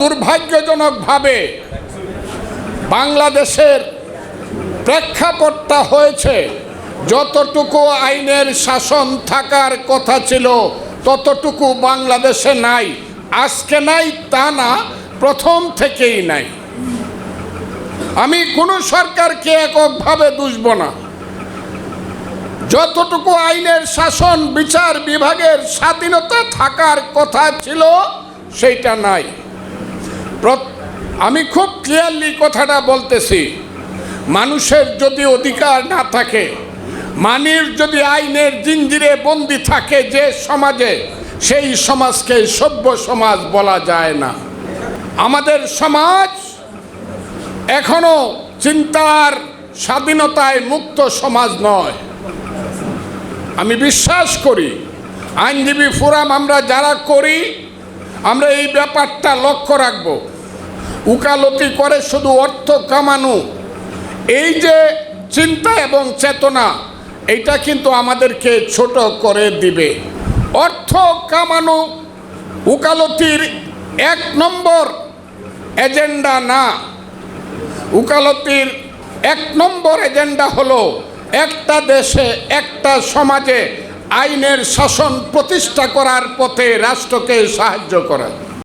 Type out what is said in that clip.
দুর্ভাগ্যজনকভাবে বাংলাদেশের প্রেক্ষাপটটা হয়েছে, যতটুকু আইনের শাসন থাকার কথা ছিল, ততটুকু বাংলাদেশে নাই। আজকে নাই তা না, প্রথম থেকেই নাই। আমি কোনো সরকারকে এককভাবে দুষব না। যতটুকু আইনের শাসন বিচার বিভাগের স্বাধীনতা থাকার কথা ছিল, সেইটা নাই। আমি খুব ক্লিয়ারলি কথাটা বলতেছি। মানুষের যদি অধিকার না থাকে মানির যদি আইনের জিঞ্জিরে বন্দি থাকে যে সমাজে, সেই সমাজকে সভ্য সমাজ বলা যায় না। আমাদের সমাজ এখনও চিন্তার স্বাধীনতায় মুক্ত সমাজ নয়। আমি বিশ্বাস করি, আইনজীবী ফোরাম আমরা যারা করি আমরা এই ব্যাপারটা লক্ষ্য রাখব। উকালতি করে শুধু অর্থ কামানো, এই যে চিন্তা এবং চেতনা, এটা কিন্তু আমাদেরকে ছোট করে দিবে। অর্থ কামানো উকালতির এক নম্বর এজেন্ডা না। উকালতির এক নম্বর এজেন্ডা হলো একটা দেশে, একটা সমাজে আইনের শাসন প্রতিষ্ঠা করার পথে রাষ্ট্রকে সাহায্য করা।